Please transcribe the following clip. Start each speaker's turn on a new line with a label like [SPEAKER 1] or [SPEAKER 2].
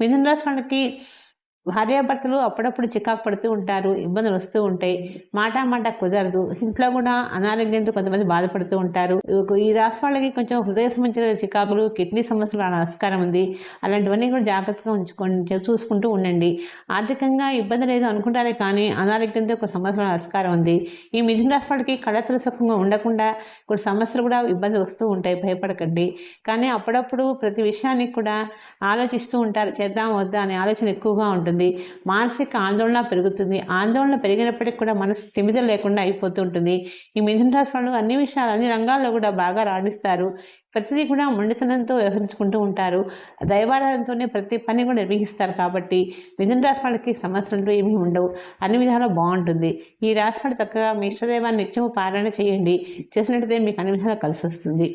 [SPEAKER 1] మిథున రాశి వాళ్ళకి భార్యాభర్తలు అప్పుడప్పుడు చికాకు పడుతూ ఉంటారు ఇబ్బందులు వస్తూ ఉంటాయి. మాట మాట కుదరదు. ఇంట్లో కూడా అనారోగ్యంతో కొంతమంది బాధపడుతూ ఉంటారు. ఈ రాసి వాళ్ళకి కొంచెం హృదయ సంబంధించిన చికాకులు కిడ్నీ సమస్యలు రావడం ఆస్కారం ఉంది. అలాంటివన్నీ కూడా జాగ్రత్తగా ఉంచుకొని చూసుకుంటూ ఉండండి. ఆర్థికంగా ఇబ్బంది లేదు అనుకుంటారే కానీ అనారోగ్యంతో ఒక సమస్యల ఆస్కారం ఉంది. ఈ మిథున రాశి వాళ్ళకి కళత్ర సుఖంగా ఉండకుండా కొన్ని సమస్యలు కూడా ఇబ్బంది వస్తూ ఉంటాయి. భయపడకండి. కానీ అప్పుడప్పుడు ప్రతి విషయానికి కూడా ఆలోచిస్తూ ఉంటారు. చేద్దాం వద్దా అనే ఆలోచన ఎక్కువగా ఉంటుంది. ఉంటుంది మానసిక ఆందోళన పెరుగుతుంది. ఆందోళన పెరిగినప్పటికీ కూడా మనసు స్థిమిత లేకుండా అయిపోతుంటుంది ఈ మిథున రాశి వాళ్ళు అన్ని విషయాలు అన్ని రంగాల్లో కూడా బాగా రాణిస్తారు. ప్రతిదీ కూడా మొండితనంతో వ్యవహరించుకుంటూ ఉంటారు. దైవారాధనతోనే ప్రతి పని కూడా నిర్వహిస్తారు కాబట్టి మిథున రాశి వాళ్ళకి సమస్యలు ఏమీ ఉండవు. అన్ని విధాలు బాగుంటుంది. ఈ రాశి వాళ్ళు చక్కగా మీ ఇష్టదైవాన్ని నిత్యము పారాయణ చేయండి. చేసినట్టయితే మీకు అన్ని విధాలు కలిసి వస్తుంది